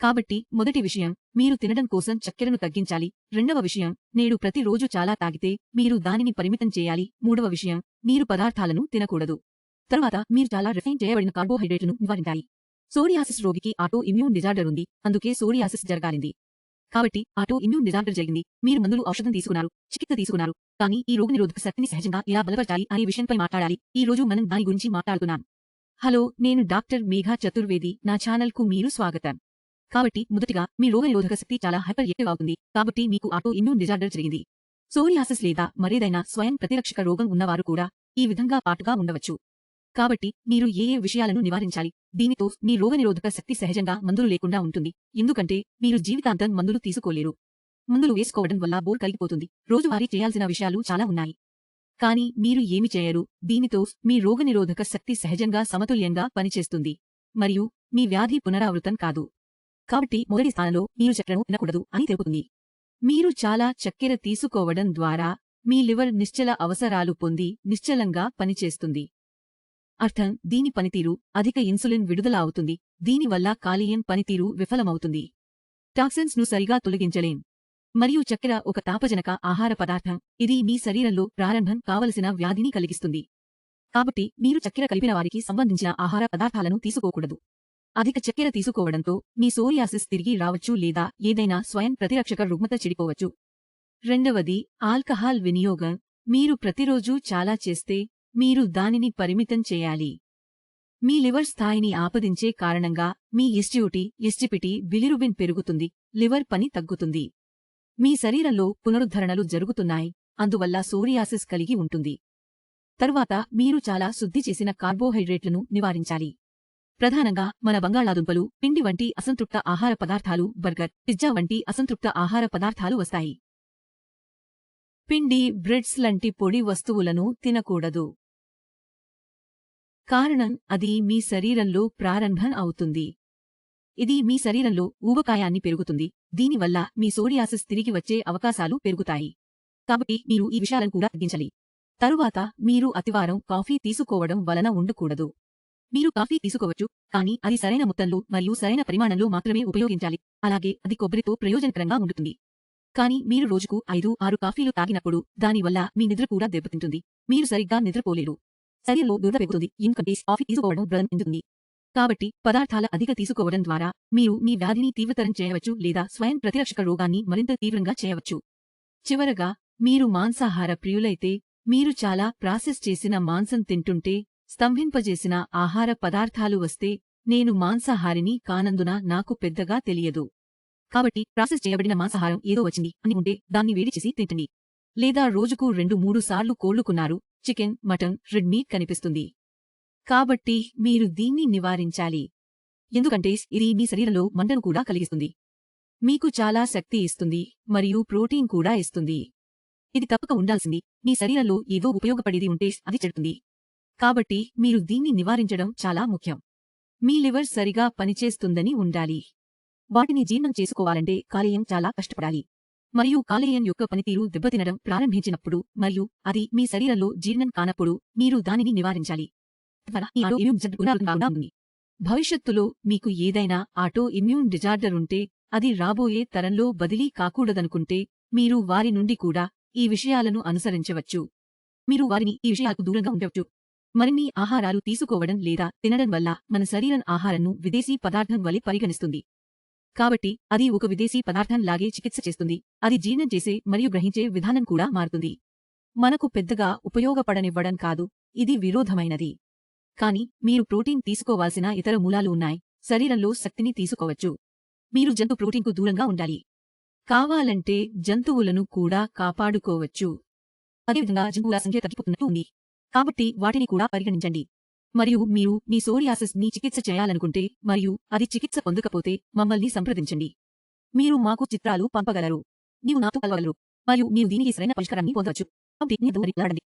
కాబట్టి మొదటి విషయం మీరు తినడం కోసం చక్కెరను తగ్గించాలి. రెండవ విషయం నేడు ప్రతిరోజు చాలా తాగితే మీరు దానిని పరిమితం చేయాలి. మూడవ విషయం మీరు పదార్థాలను తినకూడదు. తర్వాత మీరు చాలా రిఫైన్ చేయబడిన కార్బోహైడ్రేట్లను నివారించాలి. సోరియాసిస్ రోగికి ఆటో ఇమ్యూన్ డిజార్డర్ ఉంది. అందుకే సోరియాసిస్ జరగాలింది. కాబట్టి ఆటో ఇమ్యూన్ డిజార్డర్ జరిగింది. మీరు మందులు ఔషధం తీసుకున్నారు చికిత్స తీసుకున్నారు. కానీ ఈ రోగనిరోధక శక్తిని సహజంగా ఎలా బలపరచాలి అనే విషయంపై మాట్లాడాలి. ఈ రోజు మనం దాని గురించి మాట్లాడుతున్నాం. హలో నేను డాక్టర్ మేఘా చతుర్వేది. నా ఛానల్కు మీరు స్వాగతం. కాబట్టి మొదటిగా మీ రోగనిరోధక శక్తి చాలా హైపర్ యాక్టివ్ అవుతుంది. కాబట్టి మీకు ఆటో ఇమ్యూన్ డిజార్డర్ జరిగింది. సోరియాసిస్ లేదా మరేదైనా స్వయం ప్రతిరక్షక రోగం ఉన్నవారు కూడా ఈ విధంగా పాటుగా ఉండవచ్చు. కాబట్టి మీరు ఏ ఏ విషయాలను నివారించాలి? దీనితో మీ రోగనిరోధక శక్తి సహజంగా మందులు లేకుండా ఉంటుంది. ఎందుకంటే మీరు జీవితాంతం మందులు తీసుకోలేరు. మందులు వేసుకోవడం వల్ల బోర్ కలిగిపోతుంది. రోజువారీ చేయాల్సిన విషయాలు చాలా ఉన్నాయి. కానీ మీరు ఏమి చేయరు? దీనితో మీ రోగనిరోధక శక్తి సహజంగా సమతుల్యంగా పనిచేస్తుంది. మరియు మీ వ్యాధి పునరావృతం కాదు. కాబట్టి మొదటి స్థానంలో మీరు చక్కెరను తినకూడదు అని తెలుపుతుంది. మీరు చాలా చక్కెర తీసుకోవడం ద్వారా మీ లివర్ నిశ్చల అవసరాలు పొంది నిశ్చలంగా పనిచేస్తుంది. అర్థం? దీని పనితీరు అధిక ఇన్సులిన్ విడుదల అవుతుంది. దీనివల్ల కాలియన్ పనితీరు విఫలమవుతుంది. టాక్సిన్స్ను సరిగా తొలగించలేం. మరియు చక్కెర ఒక తాపజనక ఆహార పదార్థం. ఇది మీ శరీరంలో ప్రారంభం కావలసిన వ్యాధిని కలిగిస్తుంది. కాబట్టి మీరు చక్కెర కలిపిన వారికి సంబంధించిన ఆహార పదార్థాలను తీసుకోకూడదు. అధిక చక్కెర తీసుకోవడంతో మీ సోరియాసిస్ తిరిగి రావచ్చు లేదా ఏదైనా స్వయం ప్రతిరక్షక రుగ్మత చెడిపోవచ్చు. రెండవది ఆల్కహాల్ వినియోగం. మీరు ప్రతిరోజూ చాలా చేస్తే మీరు దానిని పరిమితం చేయాలి. మీ లివర్ స్థాయిని ఆపదించే కారణంగా మీ ఎస్టిఓటి ఎస్టిపిటి బిలిరుబిన్ పెరుగుతుంది లివర్ పని తగ్గుతుంది. మీ శరీరంలో పునరుద్ధరణలు జరుగుతున్నాయి అందువల్ల సోరియాసిస్ కలిగి ఉంటుంది. తరువాత మీరు చాలా శుద్ధి చేసిన కార్బోహైడ్రేట్లను నివారించాలి. ప్రధానంగా మన బంగాళాదుంపలు పిండి వంటి అసంతృప్త ఆహార పదార్థాలు బర్గర్ పిజ్జా వంటి అసంతృప్త ఆహార పదార్థాలు వస్తాయి. పిండి బ్రెడ్స్ లాంటి పొడి వస్తువులను తినకూడదు. కారణం అది మీ శరీరంలో ప్రారంభం అవుతుంది. ఇది మీ శరీరంలో ఊబకాయాన్ని పెరుగుతుంది. దీనివల్ల మీ సోరియాసిస్ తిరిగి వచ్చే అవకాశాలు పెరుగుతాయి. కాబట్టి మీరు ఈ విషయాలను కూడా తగ్గించాలి. తరువాత మీరు అతివారం కాఫీ తీసుకోవడం వలన ఉండకూడదు. మీరు కాఫీ తీసుకోవచ్చు కానీ అది సరైన మొత్తంలో మరియు సరైన పరిమాణంలో మాత్రమే ఉపయోగించాలి. అలాగే అది కొబ్బరితో ప్రయోజనకరంగా ఉంటుంది కానీ మీరు రోజుకు ఐదు ఆరు కాఫీలు తాగినప్పుడు దానివల్ల మీ నిద్ర కూడా దెబ్బతింటుంది. మీరు సరిగ్గా నిద్రపోలేరు. శరీరంలో దురద పెరుగుతుంది. ఎందుకంటే కాఫీ తీసుకోవడం బ్రన్ ఎందుతుంది కాబట్టి పదార్థాల అధిక తీసుకోవడం ద్వారా మీరు మీ వ్యాధిని తీవ్రతరం చేయవచ్చు లేదా స్వయం ప్రతిరక్షక రోగాన్ని మరింత తీవ్రంగా చేయవచ్చు. చివరగా మీరు మాంసాహార ప్రియులైతే మీరు చాలా ప్రాసెస్ చేసిన మాంసం తింటుంటే స్తంభింపజేసిన ఆహార పదార్థాలు వస్తే నేను మాంసాహారిని కానందున నాకు పెద్దగా తెలియదు. కాబట్టి ప్రాసెస్ చేయబడిన మాంసాహారం ఏదో వచ్చింది అని ఉంటే దాన్ని వేడి చేసి తింటండి. లేదా రోజుకు రెండు మూడు సార్లు కోళ్ళుకున్నారు చికెన్ మటన్ రెడ్ మీట్ కనిపిస్తుంది. కాబట్టి మీరు దీన్ని నివారించాలి. ఎందుకంటే ఇది మీ శరీరంలో మంటను కూడా కలిగిస్తుంది. మీకు చాలా శక్తి ఇస్తుంది మరియు ప్రోటీన్ కూడా ఇస్తుంది. ఇది తప్పక ఉండాల్సింది. మీ శరీరంలో ఏదో ఉపయోగపడేది ఉంటే అది చెడుతుంది. కాబట్టి మీరు దీన్ని నివారించడం చాలా ముఖ్యం. మీ లివర్ సరిగా పనిచేస్తుందని ఉండాలి. వాటిని జీర్ణం చేసుకోవాలంటే కాలేయం చాలా కష్టపడాలి. మరియు కాలేయం యొక్క పనితీరు దెబ్బతినడం ప్రారంభించినప్పుడు మరియు అది మీ శరీరంలో జీర్ణం కానప్పుడు మీరు దానిని నివారించాలి. భవిష్యత్తులో మీకు ఏదైనా ఆటో ఇమ్యూన్ డిజార్డర్ ఉంటే అది రాబోయే తరంలో బదిలీ కాకూడదనుకుంటే మీరు వారి నుండి కూడా ఈ విషయాలను అనుసరించవచ్చు. మీరు వారిని ఈ విషయాలకు దూరంగా ఉండవచ్చు. మరిన్ని ఆహారాలు తీసుకోవడం లేదా తినడం వల్ల మన శరీరం ఆహారంను విదేశీ పదార్థం వలె పరిగణిస్తుంది. కాబట్టి అది ఒక విదేశీ పదార్థం లాగే చికిత్స చేస్తుంది. అది జీర్ణం చేసే మరియు గ్రహించే విధానం కూడా మారుతుంది. మనకు పెద్దగా ఉపయోగపడనివ్వడం కాదు. ఇది విరోధమైనది. కాని మీరు ప్రోటీన్ తీసుకోవాల్సిన ఇతర మూలాలు ఉన్నాయి. శరీరంలో శక్తిని తీసుకోవచ్చు. మీరు జంతు ప్రోటీన్కు దూరంగా ఉండాలి. కావాలంటే జంతువులను కూడా కాపాడుకోవచ్చు. అదేవిధంగా జంతువుల సంఖ్య తగ్గిపోతున్నట్టు ఉంది. కాబట్టి వాటిని కూడా పరిగణించండి. మరియు మీరు మీ సోరియాసిస్ని చికిత్స చేయాలనుకుంటే మరియు అది చికిత్స పొందకపోతే మమ్మల్ని సంప్రదించండి. మీరు మాకు చిత్రాలు పంపగలరు. నీవు నాతో కలవగలరు. మరియు మీరు దీనికి సరైన పరిష్కారాన్ని పొందవచ్చు.